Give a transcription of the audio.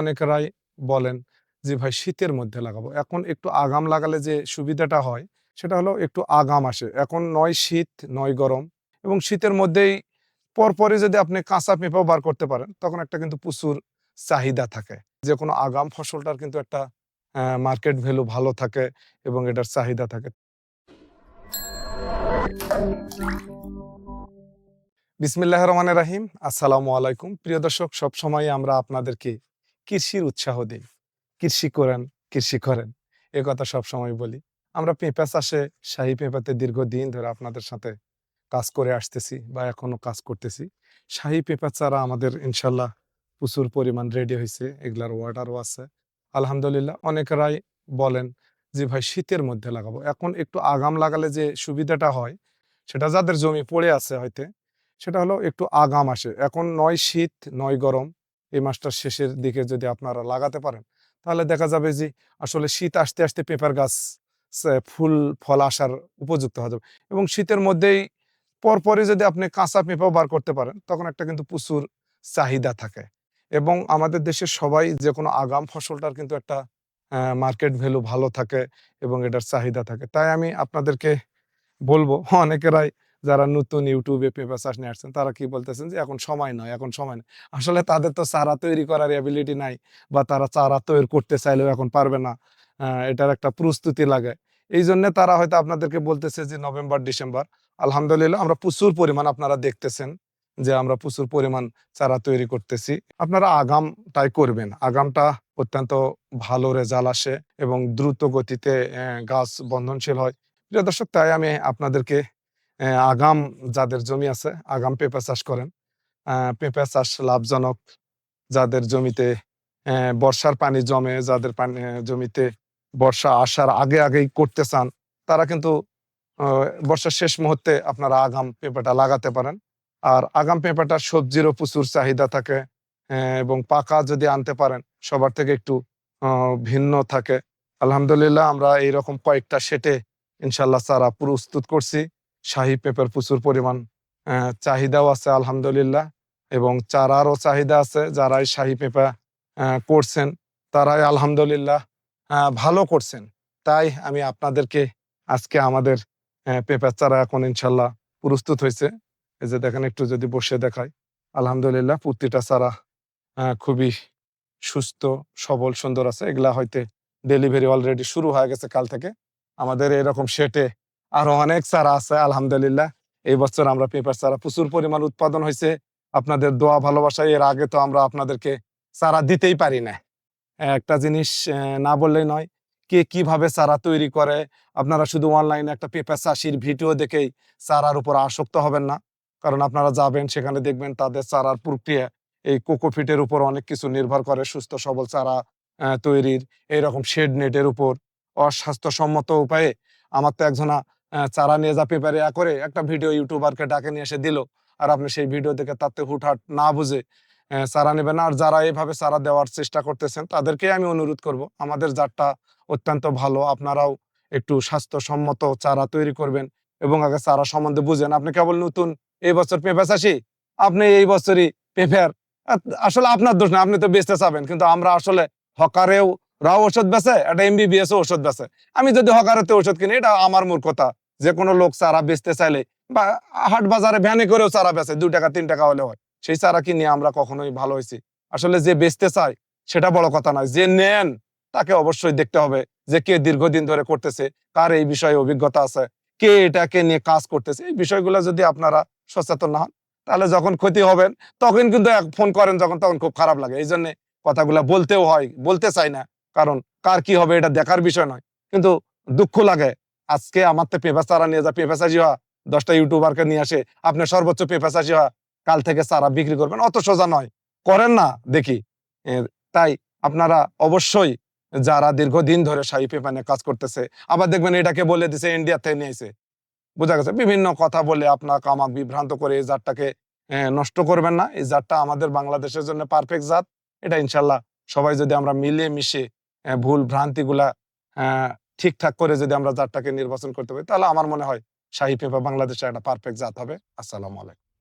অনেকেরাই বলেন যে, ভাই, শীতের মধ্যে লাগাবো। এখন একটু আগাম লাগালে যে সুবিধাটা হয়, সেটা হলো একটু আগাম আসে। এখন নয় শীত, নয় গরম এবং শীতের মধ্যেই পরপরই যদি আপনি কাঁচা পেঁপাও বার করতে পারেন, তখন একটা কিন্তু প্রচুর চাহিদা থাকে। যে কোনো আগাম ফসলটার কিন্তু একটা মার্কেট ভ্যালু ভালো থাকে এবং এটার চাহিদা থাকে। বিসমিল্লাহ রহমান রাহিম। আসসালামু আলাইকুম। প্রিয় দর্শক সবসময় আমরা আপনাদেরকে কৃষির উৎসাহ দিই। কৃষি করেন কৃষি করেন। এ কথা সবসময় বলি। আমরা পেঁপা চাষে শাহী পেঁপাতে দীর্ঘদিন ধরে আপনাদের সাথে কাজ করে আসতেছি বা এখনও কাজ করতেছি। শাহী পেঁপা চারা আমাদের ইনশাল্লাহ প্রচুর পরিমাণ রেডি হয়েছে এগুলার ওয়াটারও আছে। আলহামদুলিল্লাহ অনেকেরাই বলেন যে, ভাই, শীতের মধ্যে লাগাবো। এখন একটু আগাম লাগালে যে সুবিধাটা হয়, সেটা যাদের জমি পড়ে আছে হয়তো, সেটা হলো একটু আগাম আসে। এখন নয় শীত, নয় গরম এই মাসটার শেষের দিকে যদি আপনারা লাগাতে পারেন, তাহলে দেখা যাবে যে আসলে শীত আসতে আসতে পেঁপার গাছ ফুল, ফল আসার উপযুক্ত হয়ে যাবে। এবং শীতের মধ্যেই পরপরই যদি আপনি কাঁচা পেঁপাও বার করতে পারেন, তখন একটা কিন্তু প্রচুর চাহিদা থাকে। এবং আমাদের দেশের সবাই যে কোনো আগাম ফসলটার কিন্তু একটা মার্কেট ভ্যালু ভালো থাকে এবং এটার চাহিদা থাকে। তাই আমি আপনাদেরকে বলব, অনেকেরাই যারা নতুন ইউটিউবে পেপার চাষ নিয়ে আসছেন, তারা কি বলতেছেন যে, এখন সময় নয়, এখন সময় নয়। আসলে তাদের তো চারা তৈরি করার অ্যাবিলিটি নাই বা তারা চারা তৈরি করতে চাইলেও এখন পারবে না এটার একটা প্রস্তুতি লাগে। এই জন্য তারা হয়তো আপনাদেরকে বলতেছে যে, নভেম্বর, ডিসেম্বর। আলহামদুলিল্লাহ, আমরা প্রচুর পরিমাণ আপনারা দেখতেছেন যে, আমরা প্রচুর পরিমাণ চারা তৈরি করতেছি। আপনারা আগামটাই করবেন। আগামটা অত্যন্ত ভালো রেজাল্ট আসে এবং দ্রুত গতিতে গাছ বন্ধনশীল হয়। প্রিয় দর্শক, তাই আমি আপনাদেরকে আগাম যাদের জমি আছে, আগাম পেঁপে চাষ করেন। পেঁপে চাষ লাভজনক। যাদের জমিতে বর্ষার পানি জমে, যাদের পানি জমিতে বর্ষা আসার আগে আগেই করতে চান, তারা কিন্তু বর্ষার শেষ মুহূর্তে আপনারা আগাম পেঁপেটা লাগাতে পারেন। আর আগাম পেঁপেটার সবজিরও প্রচুর চাহিদা থাকে এবং পাকা যদি আনতে পারেন, সবার থেকে একটু ভিন্ন থাকে। আলহামদুলিল্লাহ, আমরা এইরকম কয়েকটা সেটে ইনশাল্লাহ চারা প্রস্তুত করছি। শাহী পেঁপের প্রচুর পরিমাণ চাহিদাও আছে, আলহামদুলিল্লাহ। এবং চারারও চাহিদা আছে, যারাই শাহী পেঁপা করছেন, তারাই আলহামদুলিল্লাহ ভালো করছেন। তাই আমি আপনাদেরকে আজকে আমাদের পেঁপের চারা এখন ইনশাল্লাহ প্রস্তুত হয়েছে। এই যে দেখেন, একটু যদি বসে দেখাই। আলহামদুলিল্লাহ, প্রতিটা চারা খুবই সুস্থ, সবল, সুন্দর আছে। এগুলা হয়তো ডেলিভারি অলরেডি শুরু হয়ে গেছে কাল থেকে। আমাদের এরকম সেটে আরও অনেক চারা আছে, আলহামদুলিল্লাহ। এই বছর আমরা পেপার চারা প্রচুর পরিমাণ উৎপাদন হয়েছে। আপনাদের দোয়া, ভালোবাসা, এর আগে তো আমরা আপনাদেরকে চারা দিতেই পারি না। একটা জিনিস না বললেই নয়, কে কীভাবে চারা তৈরি করে, আপনারা শুধু অনলাইনে একটা পেপার চাষির ভিডিও দেখেই চারার উপর আসক্ত হবেন না। কারণ আপনারা যাবেন, সেখানে দেখবেন তাদের চারার প্রক্রিয়া, এই কোকোফিটের উপর অনেক কিছু নির্ভর করে সুস্থ, সবল চারা তৈরির, এইরকম শেড নেটের উপর। অস্বাস্থ্যসম্মত উপায়ে আমার তো একজনা চারা নিয়ে যা পেপারে করে একটা ভিডিও ইউটিউবারকে ডাকে নিয়ে এসে দিল। আর আপনি সেই ভিডিও দেখে তাতে হুটহাট না বুঝে চারা নেবেন। আর যারা এইভাবে চারা দেওয়ার চেষ্টা করতেছেন তাদেরকে আমি অনুরোধ করব, আমাদের জাতটা অত্যন্ত ভালো, আপনারাও একটু স্বাস্থ্যসম্মত চারা তৈরি করবেন এবং আগে চারা সম্বন্ধে বুঝেন। আপনি কেবল নতুন এই বছর পেঁপে চাষি, আপনি এই বছরই পেঁপের আসলে আপনার দোষ না, আপনি তো বেচতে চাবেন, কিন্তু আমরা আসলে হকারেও রাও ওষুধ বেচে একটা এমবিবিএস ওষুধ বেচে। আমি যদি হকারেতে ওষুধ কিনি, এটা আমার মূর্খতা। যে কোনো লোক চারা বেচতে চাইলে বা হাট বাজারে ভ্যানে করেও চারা বেচে, দুই টাকা, তিন টাকা হলে হয়। সেই চারা কিনে আমরা কখনোই ভালো হয়েছি আসলে যে বেচতে চায়, সেটা বড় কথা নয়। যে নেন, তাকে অবশ্যই দেখতে হবে যে কে দীর্ঘদিন ধরে করতেছে, কার এই বিষয়ে অভিজ্ঞতা আছে, কে এটাকে নিয়ে কাজ করতেছে। এই বিষয়গুলো যদি আপনারা সচেতন না হন, তাহলে যখন ক্ষতি হবেন, তখন কিন্তু এক ফোন করেন যখন, তখন খুব খারাপ লাগে। এই জন্য কথাগুলা বলতেও হয়, বলতে চাই না। কারণ কার কি হবে এটা দেখার বিষয় নয়। কিন্তু দুঃখ লাগে আজকে আমার তো পেঁপা চারা নিয়ে যা, পেঁপা চাষি হওয়া দশটা ইউটিউবারকে নিয়ে আসে, আপনি সর্বোচ্চ পেঁপা চাষি হওয়া কাল থেকে চারা বিক্রি করবেন, অত সোজা নয়। করেন না, দেখি। তাই আপনারা অবশ্যই যারা দীর্ঘদিন ধরে শাহী পেঁপা নিয়ে কাজ করতেছে, আবার দেখবেন এটাকে বলে দিছে ইন্ডিয়া থেকে নিয়েছে বোঝা গেছে, বিভিন্ন কথা বলে আপনাকে আমাকে বিভ্রান্ত করে এই জাতটাকে নষ্ট করবেন না। এই জাতটা আমাদের বাংলাদেশের জন্য পারফেক্ট জাত। এটা ইনশাল্লাহ সবাই যদি আমরা মিলে মিশে ভুল ভ্রান্তিগুলা ঠিকঠাক করে যদি আমরা জাতটাকে নির্বাচন করতে পারি, তাহলে আমার মনে হয় শাহী পেঁপা বাংলাদেশে একটা পারফেক্ট জাত হবে। আসসালামু আলাইকুম।